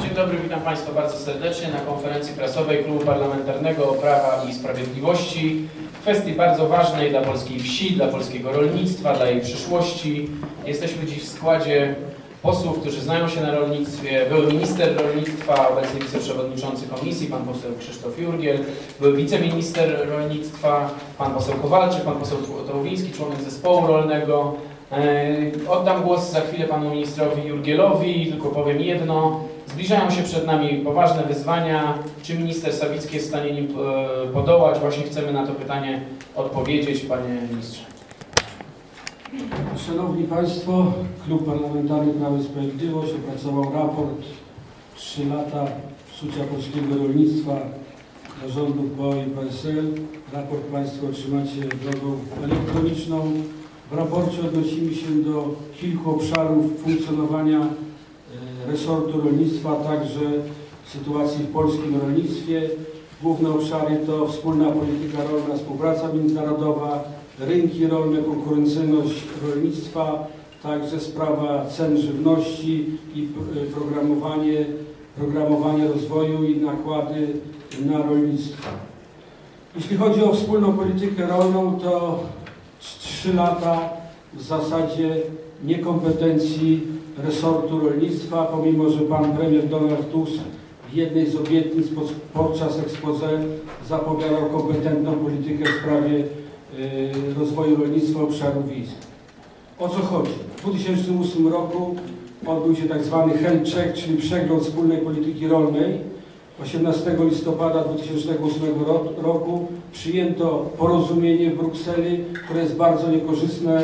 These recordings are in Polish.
Dzień dobry, witam Państwa bardzo serdecznie na konferencji prasowej Klubu Parlamentarnego Prawa i Sprawiedliwości kwestii bardzo ważnej dla polskiej wsi, dla polskiego rolnictwa, dla jej przyszłości. Jesteśmy dziś w składzie posłów, którzy znają się na rolnictwie. Były minister rolnictwa, obecny wiceprzewodniczący komisji, pan poseł Krzysztof Jurgiel, były wiceminister rolnictwa, pan poseł Kowalczyk, pan poseł Tołowiński, członek zespołu rolnego. E, Oddam głos za chwilę panu ministrowi Jurgielowi, tylko powiem jedno. Zbliżają się przed nami poważne wyzwania. Czy minister Sawicki jest w stanie nim e, podołać? Właśnie chcemy na to pytanie odpowiedzieć, panie ministrze. Szanowni Państwo, Klub Parlamentarny Prawo i Sprawiedliwość opracował raport 3 lata psucia polskiego rolnictwa za rządów PO i PSL. Raport Państwo otrzymacie drogą elektroniczną. W raporcie odnosimy się do kilku obszarów funkcjonowania e, resortu rolnictwa, a także sytuacji w polskim rolnictwie. Główne obszary to wspólna polityka rolna, współpraca międzynarodowa, rynki rolne, konkurencyjność rolnictwa, także sprawa cen żywności i e, programowanie, programowanie rozwoju i nakłady na rolnictwo. Jeśli chodzi o wspólną politykę rolną, to trzy lata w zasadzie niekompetencji resortu rolnictwa, pomimo że pan premier Donald Tusk w jednej z obietnic pod- podczas expose zapowiadał kompetentną politykę w sprawie y, rozwoju rolnictwa obszarów wiejskich. O co chodzi? W 2008 roku odbył się tak zwany health check, czyli przegląd wspólnej polityki rolnej. 18 listopada 2008 ro- roku przyjęto porozumienie w Brukseli, które jest bardzo niekorzystne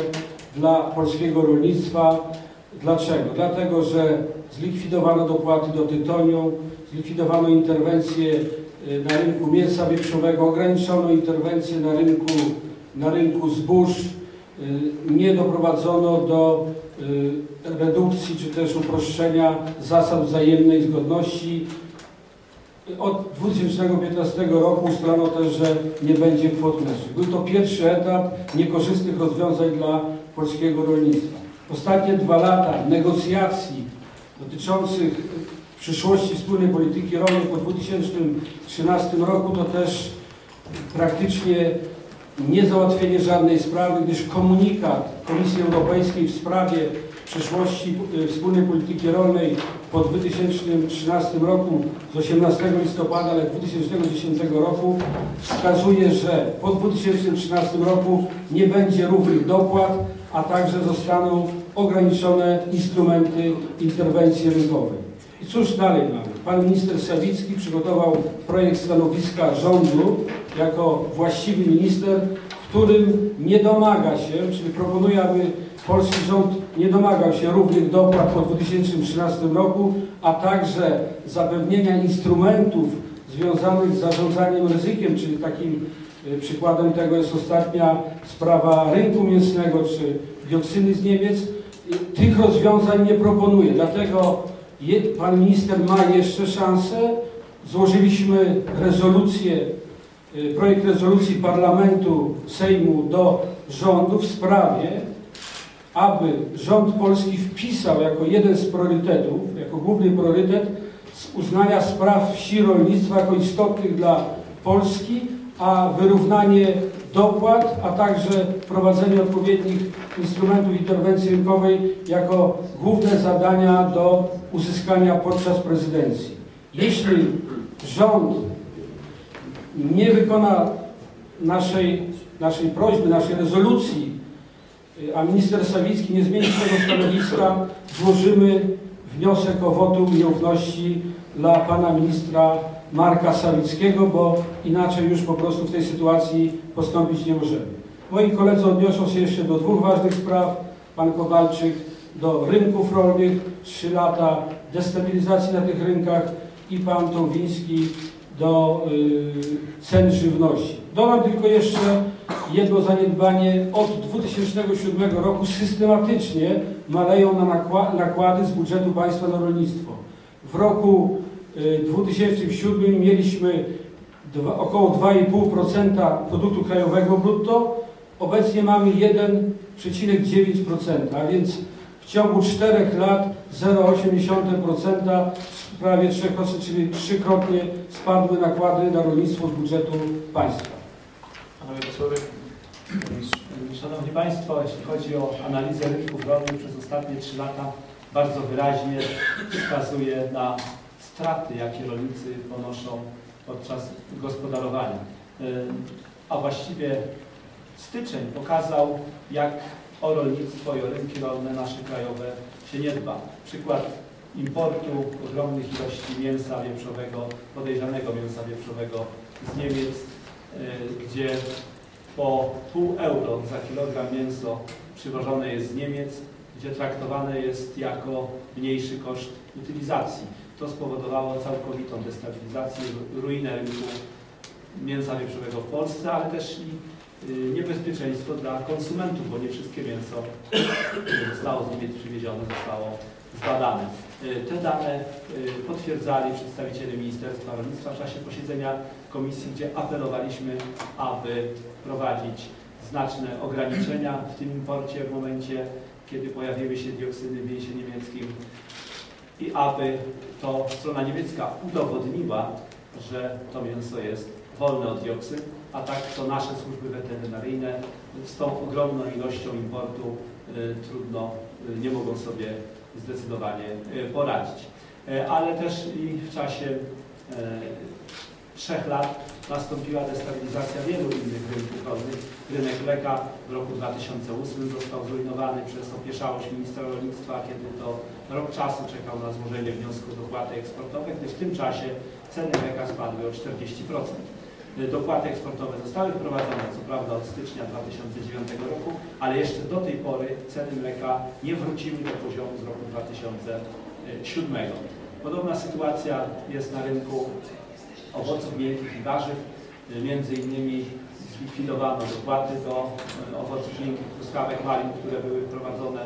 dla polskiego rolnictwa. Dlaczego? Dlatego, że zlikwidowano dopłaty do tytoniu, zlikwidowano interwencje y, na rynku mięsa wieprzowego, ograniczono interwencje na rynku, na rynku zbóż, y, nie doprowadzono do y, redukcji czy też uproszczenia zasad wzajemnej zgodności. Od 2015 roku ustalono też, że nie będzie kwot mlecznych. Był to pierwszy etap niekorzystnych rozwiązań dla polskiego rolnictwa. Ostatnie dwa lata negocjacji dotyczących przyszłości wspólnej polityki rolnej po 2013 roku to też praktycznie niezałatwienie żadnej sprawy, gdyż komunikat Komisji Europejskiej w sprawie przyszłości y, wspólnej polityki rolnej po 2013 roku z 18 listopada, ale 2010 roku wskazuje, że po 2013 roku nie będzie równych dopłat, a także zostaną ograniczone instrumenty interwencji rynkowej. I cóż dalej mamy? Pan minister Sawicki przygotował projekt stanowiska rządu jako właściwy minister, którym nie domaga się, czyli proponuje, aby polski rząd nie domagał się równych dopłat po 2013 roku, a także zapewnienia instrumentów związanych z zarządzaniem ryzykiem, czyli takim y, przykładem tego jest ostatnia sprawa rynku mięsnego czy dioksyny z Niemiec. Tych rozwiązań nie proponuje, dlatego pan minister ma jeszcze szansę. Złożyliśmy rezolucję, projekt rezolucji Parlamentu Sejmu do rządu w sprawie, aby rząd polski wpisał jako jeden z priorytetów, jako główny priorytet z uznania spraw wsi rolnictwa jako istotnych dla Polski, a wyrównanie dopłat, a także wprowadzenie odpowiednich instrumentów interwencji rynkowej jako główne zadania do uzyskania podczas prezydencji. Jeśli rząd nie wykona naszej, naszej prośby, naszej rezolucji, y, a minister Sawicki nie zmieni swojego stanowiska, złożymy wniosek o wotum nieufności dla pana ministra Marka Sawickiego, bo inaczej już po prostu w tej sytuacji postąpić nie możemy. Moi koledzy odniosą się jeszcze do dwóch ważnych spraw. Pan Kowalczyk do rynków rolnych, 3 lata destabilizacji na tych rynkach i pan Towiński do y, cen żywności. Dodam tylko jeszcze jedno zaniedbanie. Od 2007 roku systematycznie maleją na nakła- nakłady z budżetu państwa na rolnictwo. W roku y, 2007 mieliśmy dwa, około 2,5% produktu krajowego brutto, Obecnie mamy 1,9%, a więc w ciągu 4 lat 0,8% prawie trzekrocznie, czyli trzykrotnie spadły nakłady na rolnictwo z budżetu państwa. Panowie posłowie. Szanowni Państwo, jeśli chodzi o analizę rynków rolnych przez ostatnie 3 lata, bardzo wyraźnie wskazuje na straty, jakie rolnicy ponoszą podczas gospodarowania. Yy, A właściwie styczeń pokazał, jak o rolnictwo i o rynki rolne nasze krajowe się nie dba. Przykład importu ogromnych ilości mięsa wieprzowego, podejrzanego mięsa wieprzowego z Niemiec, yy, gdzie po pół euro za kilogram mięso przywożone jest z Niemiec, gdzie traktowane jest jako mniejszy koszt utylizacji. To spowodowało całkowitą destabilizację, ruinę rynku mięsa wieprzowego w Polsce, ale też i niebezpieczeństwo dla konsumentów, bo nie wszystkie mięso, które zostało z Niemiec przywiezione, zostało zbadane. Y, Te dane y, potwierdzali przedstawiciele Ministerstwa Rolnictwa w czasie posiedzenia komisji, gdzie apelowaliśmy, aby prowadzić znaczne ograniczenia w tym imporcie w momencie, kiedy pojawiły się dioksyny w mięsie niemieckim i aby to strona niemiecka udowodniła, że to mięso jest wolne od dioksyn, a tak to nasze służby weterynaryjne z tą ogromną ilością importu y, trudno, y, nie mogą sobie zdecydowanie y, poradzić. Y, Ale też i w czasie y, trzech lat nastąpiła destabilizacja wielu innych rynków rolnych. Rynek mleka w roku 2008 został zrujnowany przez opieszałość ministra rolnictwa, kiedy to rok czasu czekał na złożenie wniosku o dopłaty eksportowe, gdy w tym czasie ceny mleka spadły o 40%. Dopłaty eksportowe zostały wprowadzone, co prawda od stycznia 2009 roku, ale jeszcze do tej pory ceny mleka nie wróciły do poziomu z roku 2007. Podobna sytuacja jest na rynku owoców miękkich i warzyw. Między innymi zlikwidowano dopłaty do e, owoców miękkich, truskawek, malin, które były wprowadzone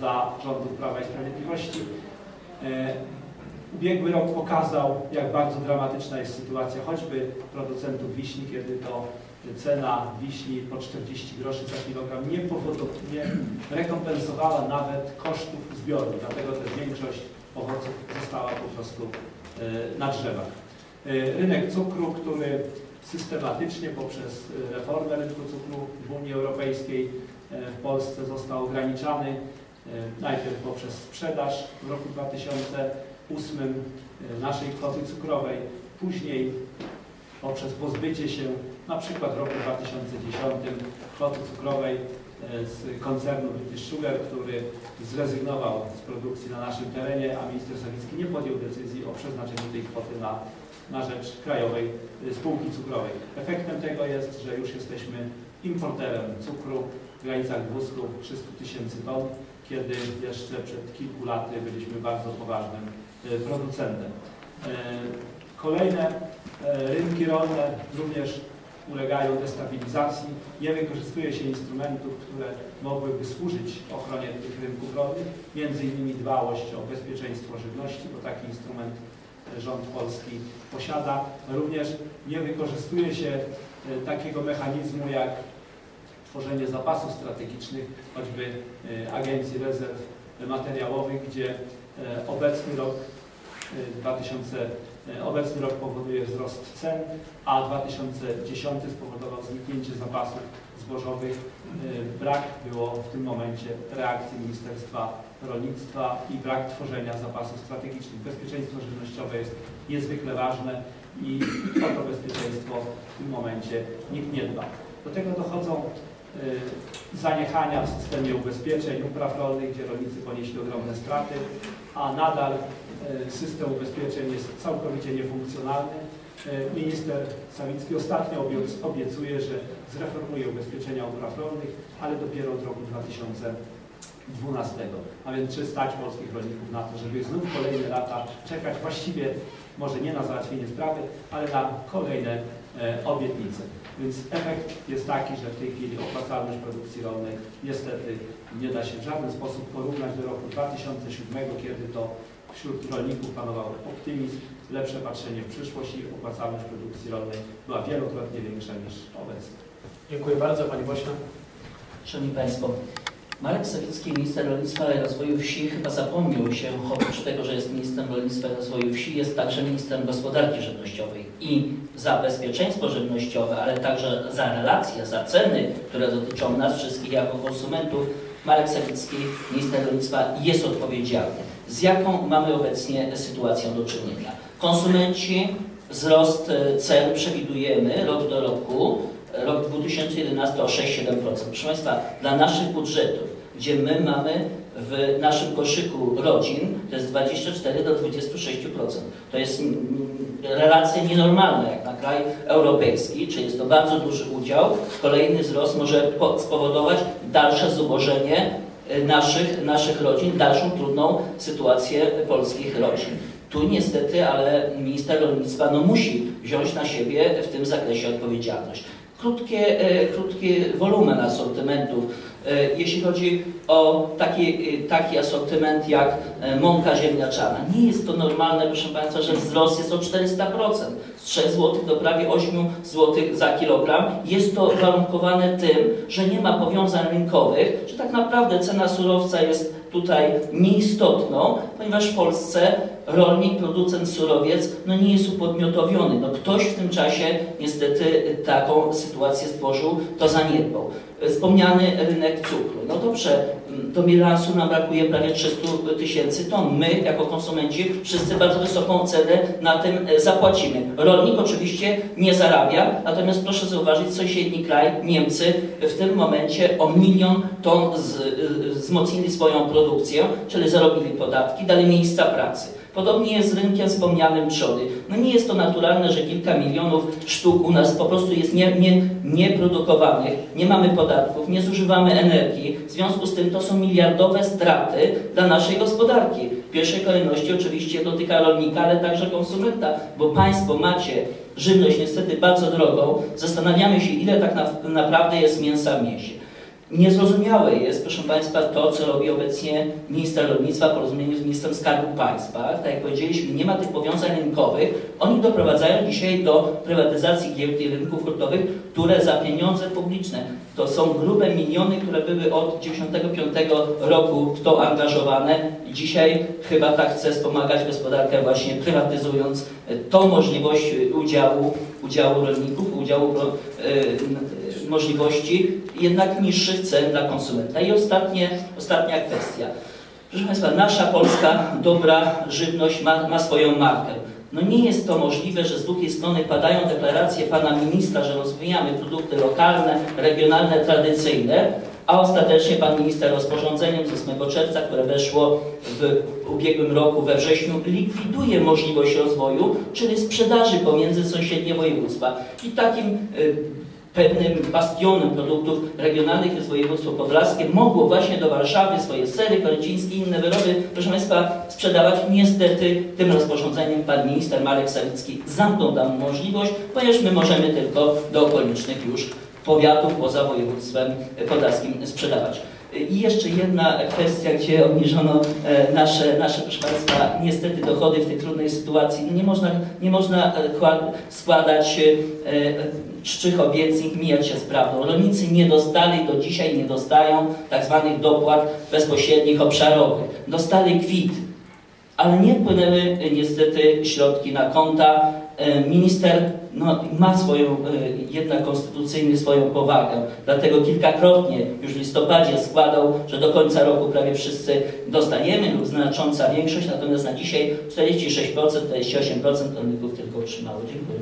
za rządów Prawa i Sprawiedliwości. Ubiegły rok pokazał, jak bardzo dramatyczna jest sytuacja choćby producentów wiśni, kiedy to cena wiśni po 40 groszy za kilogram nie, nie rekompensowała nawet kosztów zbioru, dlatego też większość owoców została po prostu e, na drzewach. E, Rynek cukru, który systematycznie poprzez e, reformę rynku cukru w Unii Europejskiej w Polsce został ograniczany. Najpierw poprzez sprzedaż w roku 2008 e, naszej kwoty cukrowej, później poprzez pozbycie się na przykład w roku 2010 kwoty cukrowej e, z koncernu British Sugar, który zrezygnował z produkcji na naszym terenie, a minister Sawicki nie podjął decyzji o przeznaczeniu tej kwoty na, na rzecz krajowej e, spółki cukrowej. Efektem tego jest, że już jesteśmy importerem cukru w granicach 200-300 tysięcy ton, kiedy jeszcze przed kilku laty byliśmy bardzo poważnym e, producentem. E, Kolejne e, rynki rolne również ulegają destabilizacji. Nie wykorzystuje się instrumentów, które mogłyby służyć ochronie tych rynków rolnych, między innymi dbałość o bezpieczeństwo żywności, bo taki instrument rząd polski posiada. Również nie wykorzystuje się takiego mechanizmu jak tworzenie zapasów strategicznych, choćby e, Agencji Rezerw Materiałowych, gdzie e, obecny rok e, 2000 E, Obecny rok powoduje wzrost cen, a 2010 spowodował zniknięcie zapasów zbożowych. Brak było w tym momencie reakcji Ministerstwa Rolnictwa i brak tworzenia zapasów strategicznych. Bezpieczeństwo żywnościowe jest niezwykle ważne i o to bezpieczeństwo w tym momencie nikt nie dba. Do tego dochodzą zaniechania w systemie ubezpieczeń upraw rolnych, gdzie rolnicy ponieśli ogromne straty, a nadal e, system ubezpieczeń jest całkowicie niefunkcjonalny. E, Minister Sawicki ostatnio obiec- obiecuje, że zreformuje ubezpieczenia upraw rolnych, ale dopiero od roku 2012. A więc czy stać polskich rolników na to, żeby znów kolejne lata czekać właściwie może nie na załatwienie sprawy, ale na kolejne e, obietnice. Więc efekt jest taki, że w tej chwili opłacalność produkcji rolnej niestety nie da się w żaden sposób porównać do roku 2007, kiedy to wśród rolników panował optymizm, lepsze patrzenie w przyszłość i opłacalność produkcji rolnej była wielokrotnie większa niż obecnie. Dziękuję bardzo, Panie Pośle. Szanowni Państwo, Marek Sawicki, minister rolnictwa i rozwoju wsi, chyba zapomniał się, oprócz tego, że jest ministrem rolnictwa i rozwoju wsi, jest także ministrem gospodarki żywnościowej i za bezpieczeństwo żywnościowe, ale także za relacje, za ceny, które dotyczą nas wszystkich jako konsumentów, Marek Sawicki, minister rolnictwa, jest odpowiedzialny. Z jaką mamy obecnie sytuacją do czynienia? Konsumenci, wzrost e, cen przewidujemy rok do roku, rok 2011 o 6-7%. Proszę Państwa, dla naszych budżetów, gdzie my mamy w naszym koszyku rodzin, to jest 24 do 26%. To jest mm, relacja nienormalna jak na kraj europejski, czyli jest to bardzo duży udział. Kolejny wzrost może po- spowodować dalsze zubożenie e, naszych, naszych rodzin, dalszą trudną sytuację polskich rodzin. Tu niestety, ale minister rolnictwa no, musi wziąć na siebie w tym zakresie odpowiedzialność. Krótkie, e, krótkie wolumen asortymentów. E, Jeśli chodzi o taki, e, taki asortyment jak e, mąka ziemniaczana, nie jest to normalne, proszę Państwa, że wzrost jest o 400%. Z 3 zł do prawie 8 zł za kilogram. Jest to warunkowane tym, że nie ma powiązań rynkowych, że tak naprawdę cena surowca jest tutaj nieistotną, ponieważ w Polsce rolnik, producent, surowiec no nie jest upodmiotowiony. No ktoś w tym czasie niestety taką sytuację stworzył, to zaniedbał. Wspomniany rynek cukru. No dobrze, do bilansu nam brakuje prawie 300 tysięcy ton. My, jako konsumenci, wszyscy bardzo wysoką cenę na tym e, zapłacimy. Rolnik oczywiście nie zarabia, natomiast proszę zauważyć, sąsiedni kraj, Niemcy, w tym momencie o milion ton z, y, wzmocnili swoją produkcję, czyli zarobili podatki, dali miejsca pracy. Podobnie jest z rynkiem wspomnianym trzody. No nie jest to naturalne, że kilka milionów sztuk u nas po prostu jest nie, nie, nieprodukowanych, nie mamy podatków, nie zużywamy energii. W związku z tym to są miliardowe straty dla naszej gospodarki. W pierwszej kolejności oczywiście dotyka rolnika, ale także konsumenta, bo Państwo macie żywność niestety bardzo drogą. Zastanawiamy się, ile tak na, naprawdę jest mięsa w mięsie. Niezrozumiałe jest, proszę Państwa, to, co robi obecnie minister rolnictwa w porozumieniu z ministrem Skarbu Państwa. Tak jak powiedzieliśmy, nie ma tych powiązań rynkowych. Oni doprowadzają dzisiaj do prywatyzacji giełd i rynków hurtowych, które za pieniądze publiczne, to są grube miliony, które były od 1995 roku w to angażowane. Dzisiaj chyba tak chce wspomagać gospodarkę właśnie prywatyzując e, tą możliwość e, udziału, udziału rolników, udziału e, możliwości jednak niższych cen dla konsumenta. I ostatnie, ostatnia kwestia. Proszę Państwa, nasza polska dobra żywność ma, ma swoją markę. No nie jest to możliwe, że z drugiej strony padają deklaracje pana ministra, że rozwijamy produkty lokalne, regionalne, tradycyjne, a ostatecznie pan minister rozporządzeniem z 8 czerwca, które weszło w ubiegłym roku we wrześniu, likwiduje możliwość rozwoju, czyli sprzedaży pomiędzy sąsiednie województwa. I takim y, pewnym bastionem produktów regionalnych jest województwo podlaskie, mogło właśnie do Warszawy swoje sery, korycińskie i inne wyroby, proszę Państwa, sprzedawać. Niestety tym rozporządzeniem pan minister Marek Sawicki zamknął tam możliwość, ponieważ my możemy tylko do okolicznych już powiatów poza województwem podlaskim sprzedawać. I jeszcze jedna kwestia, gdzie obniżono e, nasze, nasze, proszę Państwa, niestety dochody w tej trudnej sytuacji. Nie można, nie można e, kła- składać e, czczych obietnic, mijać się z prawdą. Rolnicy nie dostali, do dzisiaj nie dostają tak zwanych dopłat bezpośrednich obszarowych. Dostali kwit, ale nie wpłynęły niestety środki na konta. E, Minister no, ma swoją, e, jednak konstytucyjnie swoją powagę, dlatego kilkakrotnie już w listopadzie składał, że do końca roku prawie wszyscy dostajemy lub znacząca większość, natomiast na dzisiaj 46%, 48% rolników tylko otrzymało. Dziękuję.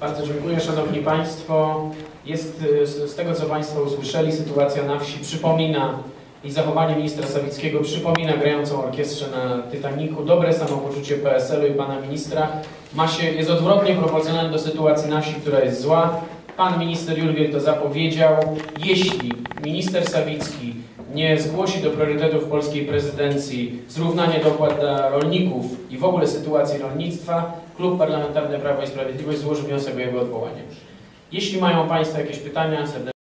Bardzo dziękuję, Szanowni Państwo. Jest z, z tego, co Państwo usłyszeli, sytuacja na wsi przypomina i zachowanie ministra Sawickiego przypomina grającą orkiestrę na Titaniku. Dobre samopoczucie PSL-u i Pana Ministra ma się, jest odwrotnie proporcjonalne do sytuacji na wsi, która jest zła. Pan Minister Jurgiel to zapowiedział. Jeśli minister Sawicki nie zgłosi do priorytetów polskiej prezydencji zrównanie dopłat dla rolników i w ogóle sytuacji rolnictwa, Klub Parlamentarny Prawo i Sprawiedliwość złoży wniosek o jego odwołanie. Jeśli mają Państwo jakieś pytania, serdecznie